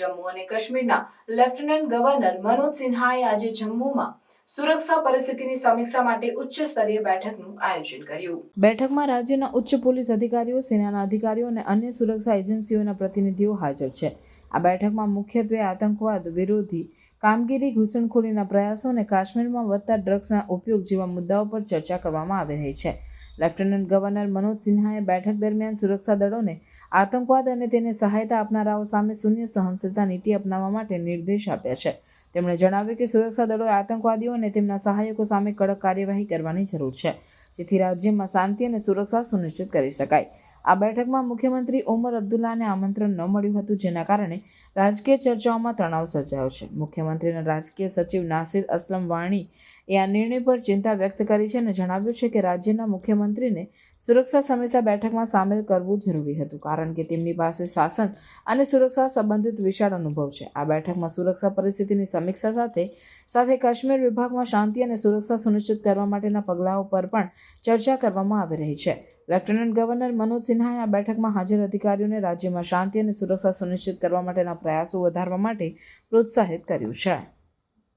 અને કાશ્મીરના lieutenant governor Manoj સિન્હાએ આજે જમ્મુમાં સુરક્ષા પરિસ્થિતિની સમીક્ષા માટે ઉચ્ચ સ્તરીય બેઠકનું આયોજન કર્યું. બેઠકમાં રાજ્યના ઉચ્ચ પોલીસ અધિકારીઓ, સેનાના અધિકારીઓ અને અન્ય સુરક્ષા એજન્સીઓના પ્રતિનિધિઓ હાજર છે. આ બેઠકમાં મુખ્યત્વે આતંકવાદ વિરોધી કામગીરી, ઘૂસણખોરીના પ્રયાસો અને કાશ્મીરમાં વધતા ડ્રગ્સના ઉપયોગ જેવા મુદ્દાઓ પર ચર્ચા કરવામાં આવી રહી છે. લેફ્ટનન્ટ ગવર્નર મનોજ સિન્હાએ બેઠક દરમિયાન સુરક્ષા દળોને આતંકવાદ અને તેને સહાયતા આપનારાઓ સામે શૂન્ય સહનશીલતા નીતિ અપનાવવા માટે નિર્દેશ આપ્યા છે. તેમણે જણાવ્યું કે સુરક્ષા દળોએ આતંકવાદીઓ અને તેમના સહાયકો સામે કડક કાર્યવાહી કરવાની જરૂર છે, જેથી રાજ્યમાં શાંતિ અને સુરક્ષા સુનિશ્ચિત કરી શકાય. આ બેઠકમાં મુખ્યમંત્રી ઓમર અબ્દુલ્લાને આમંત્રણ ન મળ્યું હતું, જેના કારણે રાજકીય ચર્ચાઓમાં તણાવ સર્જાયો છે. મુખ્યમંત્રીના રાજકીય સચિવ નાસિર અસલમ વાણી એ આ નિર્ણય પર ચિંતા વ્યક્ત કરી છે અને જણાવ્યું છે કે રાજ્યના મુખ્યમંત્રીને સુરક્ષા સમીક્ષા બેઠકમાં સામેલ કરવું જરૂરી હતું, કારણ કે તેમની પાસે શાસન અને સુરક્ષા સંબંધિત વિશાળ અનુભવ છે. આ બેઠકમાં સુરક્ષા પરિસ્થિતિની સમીક્ષા સાથે સાથે કાશ્મીર વિભાગમાં શાંતિ અને સુરક્ષા સુનિશ્ચિત કરવા માટેના પગલાઓ પર પણ ચર્ચા કરવામાં આવી રહી છે. લેફ્ટનન્ટ ગવર્નર મનોજ સિન્હાએ આ બેઠકમાં હાજર અધિકારીઓને રાજ્યમાં શાંતિ અને સુરક્ષા સુનિશ્ચિત કરવા માટેના પ્રયાસો વધારવા માટે પ્રોત્સાહિત કર્યું છે.